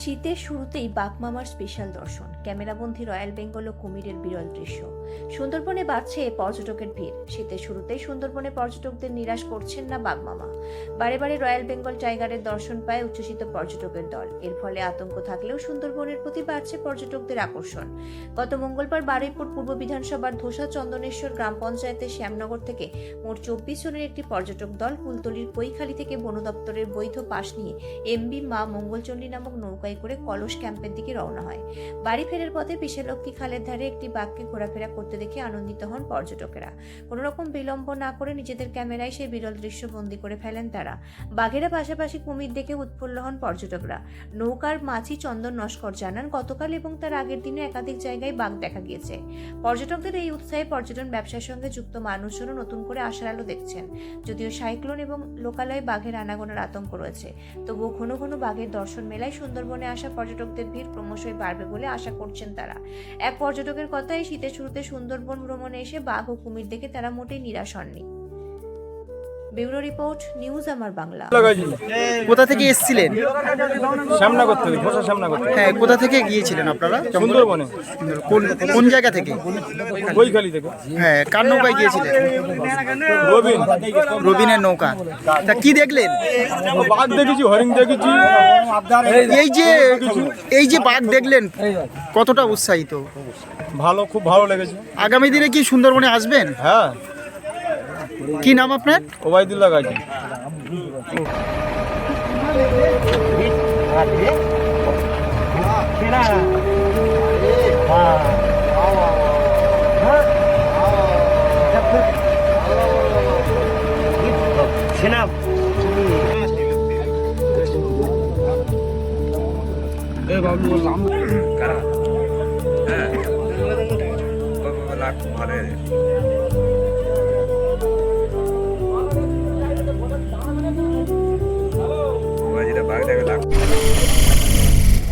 শীতের শুরুতেই বাঘমামার স্পেশাল দর্শন ক্যামেরাবন্দি রয়্যাল বেঙ্গল ও কুমিরের বিরল দৃশ্য। সুন্দরবনে বাড়ছে পর্যটকের ভিড়। শীতের শুরুতেই সুন্দরবনে পর্যটকদের নিরাশ করছেন না বাঘমামা বারে বারে রয়্যাল বেঙ্গল টাইগারের দর্শন পায় উচ্ছ্বসিত পর্যটকের দল। এর ফলে আতঙ্ক থাকলেও সুন্দরবনের প্রতি বাড়ছে পর্যটকদের আকর্ষণ। গত মঙ্গলবার বারুইপুর পূর্ব বিধানসভার ধোসা চন্দনেশ্বর গ্রাম পঞ্চায়েতের শ্যামনগর থেকে মোট চব্বিশ জনের একটি পর্যটক দল কুলতলির কৈখালি থেকে বন দপ্তরের বৈধ পাশ নিয়ে এমবি মা মঙ্গলচণ্ডী নামক নৌকায় করে কলস ক্যাম্পের দিকে রওনা হয়। বাড়ি ফেরার পথে বিশালক্ষী খালের ধারে একটি বাঘকে ঘোরাফেরা করতে দেখে আনন্দিত হন পর্যটকেরা। কোনো রকম বিলম্ব না করে নিজেদের ক্যামেরায় সেই বিরল দৃশ্য বন্দি করে ফেলেন তারা। বাঘেরা পাশাপাশি কুমির দেখে উৎফুল্ল হন পর্যটকরা। নৌকার মাছি চন্দন নস্কর জানান, গতকাল এবং তার আগের দিনে একাধিক জায়গায় বাঘ দেখা গিয়েছে। পর্যটকদের এই উৎসাহে পর্যটন ব্যবসার সঙ্গে যুক্ত মানুষজনও নতুন করে আশার আলো দেখছেন। যদিও সাইক্লোন এবং লোকালয়ে বাঘের আনাগোনার আতঙ্ক রয়েছে, তবুও ঘন ঘন বাঘের দর্শন মেলায় সুন্দরবনে আসা পর্যটকদের ভিড় ক্রমশই বাড়বে বলে আশা করছেন তারা। এক পর্যটকের কথায়, শীতের শুরুতে সুন্দরবন ভ্রমণে এসে বাঘ ও কুমির দেখে তারা মোটেই নিরাশ হননি। ব্যুরো রিপোর্ট নিউজ আমার বাংলা। কোথা থেকে এসেছিলেন? সামনা করতে হবে খোসা সামনা করতে হ্যাঁ কোথা থেকে গিয়েছিলেন আপনারা? সুন্দরবনে। কোন কোন জায়গা থেকে? বইখালি থেকে। হ্যাঁ কার নৌকায় গিয়েছিলেন? রবিন। রবিনের নৌকা। তা কি দেখলেন? বাঘ দেখেছি হরিণ দেখেছি। এই যে এই যে বাঘ দেখলেন কতটা উৎসাহিত? ভালো খুব ভালো লেগেছে। আগামী দিনে কি সুন্দরবনে আসবেন? হ্যাঁ। কি নাম আপনার? ওবায়দুল্লাহ গাজী।